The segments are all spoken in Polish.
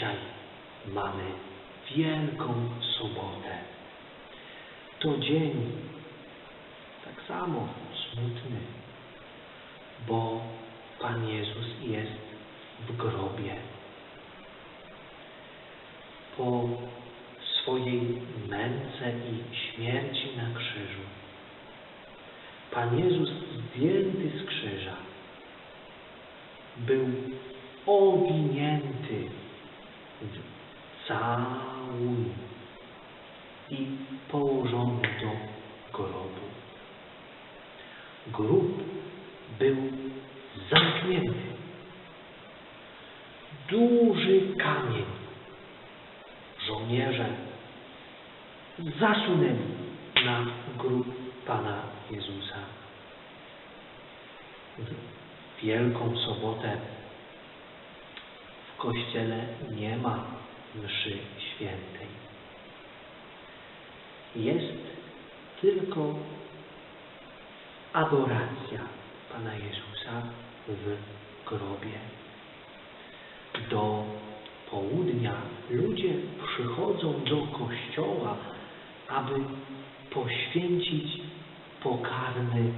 dzisiaj mamy Wielką Sobotę. To dzień tak samo smutny, bo Pan Jezus jest w grobie. Po swojej męce i śmierci na krzyżu Pan Jezus zdjęty z krzyża był owinięty cały i położony do grobu. Grób był zamknięty. Duży kamień żołnierze zasunęli na grób Pana Jezusa. W Wielką Sobotę w kościele nie ma mszy świętej. Jest tylko adoracja Pana Jezusa w grobie. Do południa ludzie przychodzą do kościoła, aby poświęcić pokarmy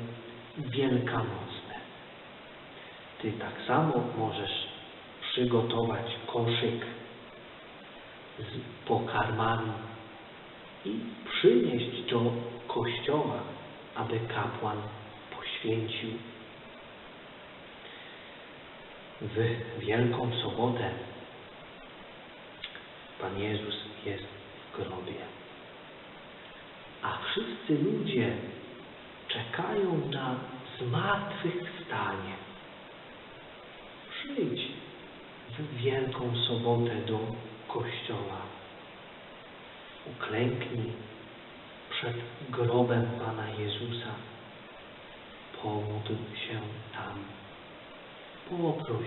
wielkanocne. Ty tak samo możesz przygotować koszyk z pokarmami i przynieść do kościoła, aby kapłan poświęcił. W Wielką Sobotę Pan Jezus jest w grobie. A wszyscy ludzie czekają na zmartwychwstanie. Przyjdź w Wielką Sobotę do kościoła. Uklęknij przed grobem Pana Jezusa. Pomódl się tam. Poproś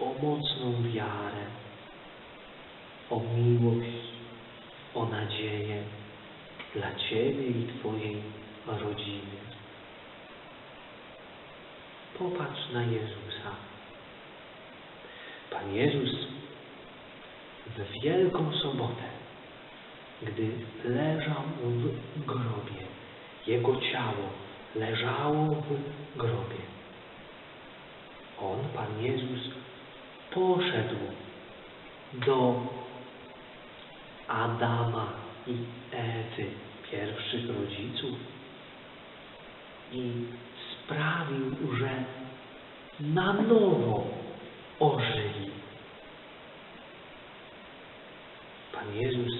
o mocną wiarę, o miłość, o nadzieję dla Ciebie i Twojej rodziny. Popatrz na Jezusa. Pan Jezus w Wielką Sobotę, gdy leżał w grobie, Jego ciało leżało w grobie. On, Pan Jezus, poszedł do Adama i Ewy, pierwszych rodziców, i sprawił, że na nowo ożyli. Pan Jezus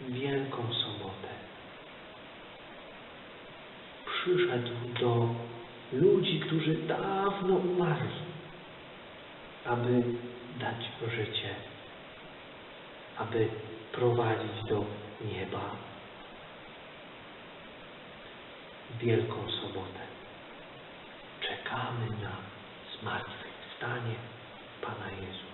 w Wielką Sobotę przyszedł do ludzi, którzy dawno umarli, aby dać życie, aby prowadzić do nieba. Wielką Sobotę. Czekamy na zmartwychwstanie Pana Jezusa.